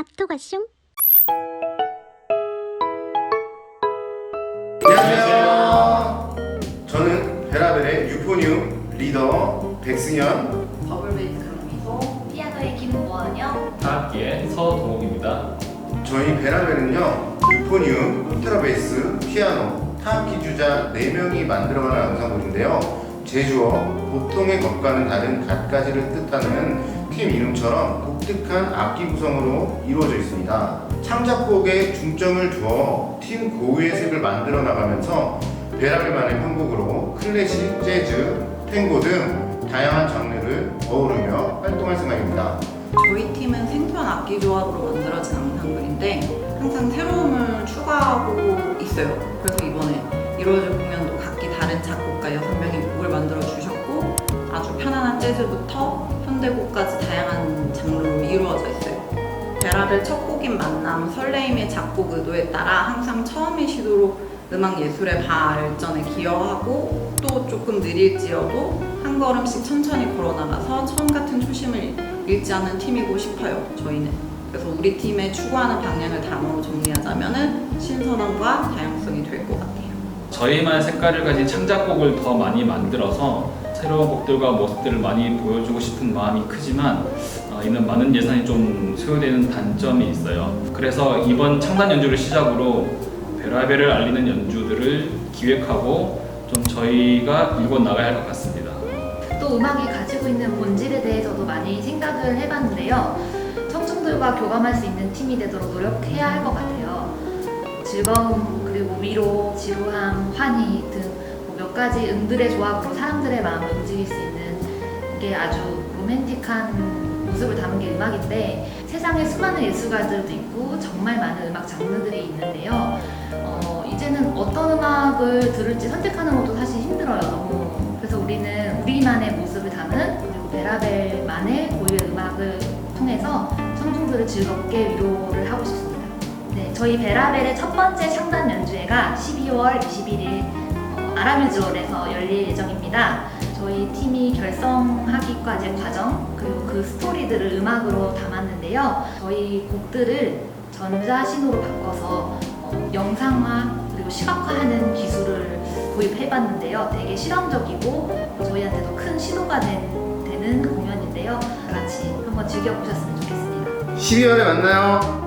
아토가 슝 안녕하세요. 저는 베라벨의 유포뉴 리더 백승현. 버블베이스 강미소 피아노의 김보안영 타악기의 서동욱입니다. 저희 베라벨은요 유포뉴, 콘트라베이스, 피아노, 타악기 주자 4명이 만들어가는 앙상블인데요. 제주어 보통의 것과는 다른 갖가지를 뜻하는 팀 이름처럼 독특한 악기 구성으로 이루어져 있습니다. 창작곡에 중점을 두어 팀 고유의 색을 만들어 나가면서 베라벨만의 편곡으로 클래식, 재즈, 탱고 등 다양한 장르를 어우르며 활동할 생각입니다. 저희 팀은 생소한 악기 조합으로 만들어진 앙상블인데 항상 새로움을 추가하고 있어요 그래서 이번에 이루어질 공연도 각기 다른 작곡가 6명이 곡을 만들어 주셨고 아주 편안한 재즈부터 현대곡까지 다양한 장르로 이루어져 있어요. 베라벨 첫 곡인 만남 설레임의 작곡 의도에 따라 항상 처음의 시도로 음악 예술의 발전에 기여하고 또 조금 느릴지어도 한 걸음씩 천천히 걸어나가서 처음 같은 초심을 잃지 않는 팀이고 싶어요 저희는. 그래서 우리 팀의 추구하는 방향을 단어로 정리하자면은 신선함과 다양성이 될 것 같아요. 저희만의 색깔을 가진 창작곡을 더 많이 만들어서 새로운 곡들과 모습들을 많이 보여주고 싶은 마음이 크지만 어, 이는 많은 예산이 좀 소요되는 단점이 있어요. 그래서 이번 창단 연주를 시작으로 베라벨을 알리는 연주들을 기획하고 좀 저희가 일궈 나가야 할 것 같습니다. 또 음악이 가지고 있는 본질에 대해서도 많이 생각을 해봤는데요. 청중들과 교감할 수 있는 팀이 되도록 노력해야 할 것 같아요. 즐거움, 그리고 위로, 지루함, 환희 등 몇 가지 음들의 조합으로 사람들의 마음을 움직일 수 있는 게 아주 로맨틱한 모습을 담은 게 음악인데 세상에 수많은 예술가들도 있고 정말 많은 음악 장르들이 있는데요. 어, 이제는 어떤 음악을 들을지 선택하는 것도 사실 힘들어요. 너무. 그래서 우리는 우리만의 모습을 담은 그리고 베라벨만의 고유의 음악을 통해서 청중들을 즐겁게 위로를 하고 싶습니다. 네, 저희 베라벨의 첫 번째 창단 연주회가 12월 21일 어, 아라뮤즈홀에서 열릴 예정입니다. 저희 팀이 결성하기까지의 과정 그리고 그 스토리들을 음악으로 담았는데요. 저희 곡들을 전자 신호로 바꿔서 어, 영상화 그리고 시각화하는 기술을 도입해봤는데요. 되게 실험적이고 저희한테도 큰 시도가 된, 되는 공연인데요. 같이 한번 즐겨보셨으면 좋겠습니다. 12월에 만나요.